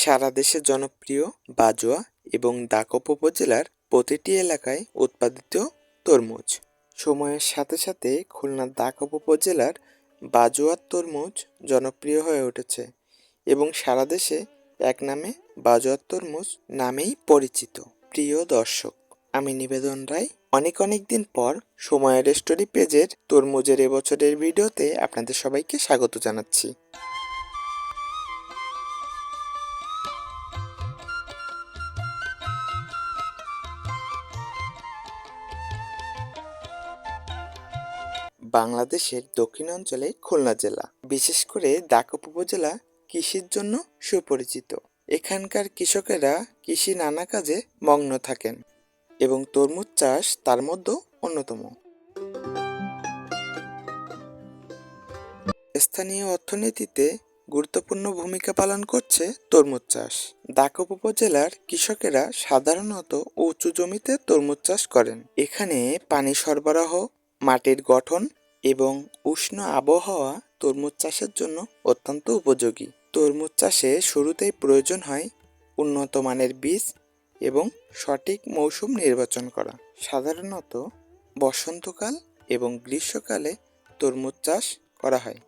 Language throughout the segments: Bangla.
সারা দেশে জনপ্রিয় বাজোয়া এবং দাকপ উপজেলার প্রতিটি এলাকায় উৎপাদিত তরমুজ। সময়ের সাথে সাথে খুলনা দাকপ উপজেলার বাজোয়ার তরমুজ জনপ্রিয় হয়ে উঠেছে এবং সারা দেশে এক নামে বাজোয়ার তরমুজ নামেই পরিচিত। প্রিয় দর্শক, আমি নিবেদন রায়। অনেক অনেক দিন পর সময়ের স্টোরি পেজের তরমুজের এবছরের ভিডিওতে আপনাদের সবাইকে স্বাগত জানাচ্ছি। বাংলাদেশের দক্ষিণাঞ্চলে খুলনা জেলা। বিশেষ করে দাকপ উপজেলা কৃষির জন্য সুপরিচিত। এখানকার কৃষকেরা কৃষি নানা কাজে মগ্ন থাকেন এবং তরমুজ চাষ তার মধ্যে অন্যতম। স্থানীয় অর্থনীতিতে গুরুত্বপূর্ণ ভূমিকা পালন করছে তরমুজ চাষ। দাকপ উপজেলার কৃষকেরা সাধারণত উঁচু জমিতে তরমুজ চাষ করেন। এখানে পানি সরবরাহ, মাটির গঠন এবং উষ্ণ আবহাওয়া তরমুজ চাষের জন্য অত্যন্ত উপযোগী। তরমুজ চাষে শুরুতেই প্রয়োজন হয় উন্নত মানের বীজ এবং সঠিক মৌসুম নির্বাচন করা। সাধারণত বসন্তকাল এবং গ্রীষ্মকালে তরমুজ চাষ করা হয়।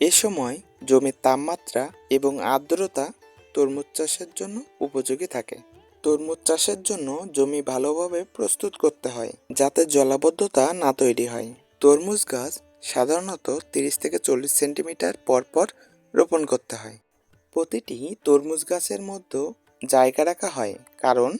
এ সময় জমির তাপমাত্রা এবং আর্দ্রতা তরমুজ চাষের জন্য উপযোগী থাকে। তরমুজ চাষের জন্য জমি ভালোভাবে প্রস্তুত করতে হয় যাতে জলাবদ্ধতা না তৈরি হয়। তরমুজ গাছ সাধারণত তিরিশ থেকে চল্লিশ সেন্টিমিটার পর পর রোপণ করতে হয়। প্রতিটি তরমুজ গাছের মধ্যে জায়গা রাখা হয় কারণ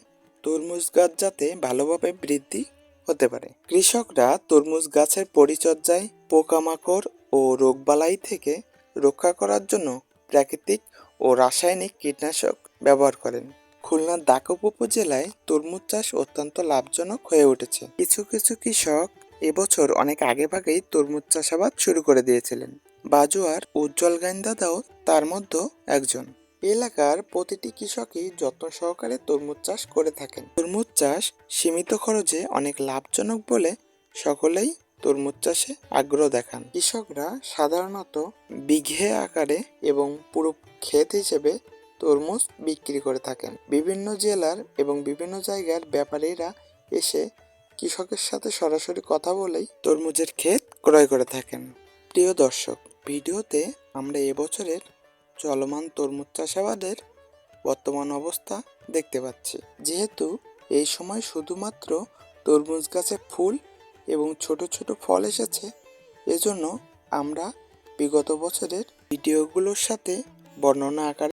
তরমুজ গাছ যাতে ভালোভাবে বৃদ্ধি হতে পারে। কৃষকরা তরমুজ গাছের পরিচর্যায় পোকামাকড় ও রোগবালাই থেকে রক্ষা করার জন্য প্রাকৃতিক ও রাসায়নিক কীটনাশক ব্যবহার করেন। খুলনার দাকপ উপজেলায় তরমুজ চাষ অত্যন্ত লাভজনক হয়ে উঠেছে। কিছু কিছু কৃষক এবছর অনেক আগেভাগেই তরমুজ চাষাবাদ শুরু করে দিয়েছিলেন। বাজুয়ার উজ্জ্বল গাইন্দাদাও তার মধ্যে একজন। এলাকার প্রতিটি কৃষকই যত্ন সহকারে তরমুজ চাষ করে থাকেন। তরমুজ চাষ সীমিত খরচে অনেক লাভজনক বলে সকলেই তরমুজ চাষে আগ্রহ দেখান। কৃষকরা সাধারণত বিঘে আকারে এবং পুরো ক্ষেত হিসেবে তরমুজ বিক্রি করে থাকেন। বিভিন্ন জেলার এবং বিভিন্ন জায়গার ব্যাপারীরা এসে কৃষকের সাথে সরাসরি কথা বলেই তরমুজের ক্ষেত ক্রয় করে থাকেন। প্রিয় দর্শক, ভিডিওতে আমরা এবছরের চলমান তরমুজ চাষাবাদের বর্তমান অবস্থা দেখতে পাচ্ছি। যেহেতু এই সময় শুধুমাত্র তরমুজ গাছে ফুল এবং ছোট ছোট ফল এসেছে, এজন্য আমরা বিগত বছরের ভিডিওগুলোর সাথে বর্ণনা আকারে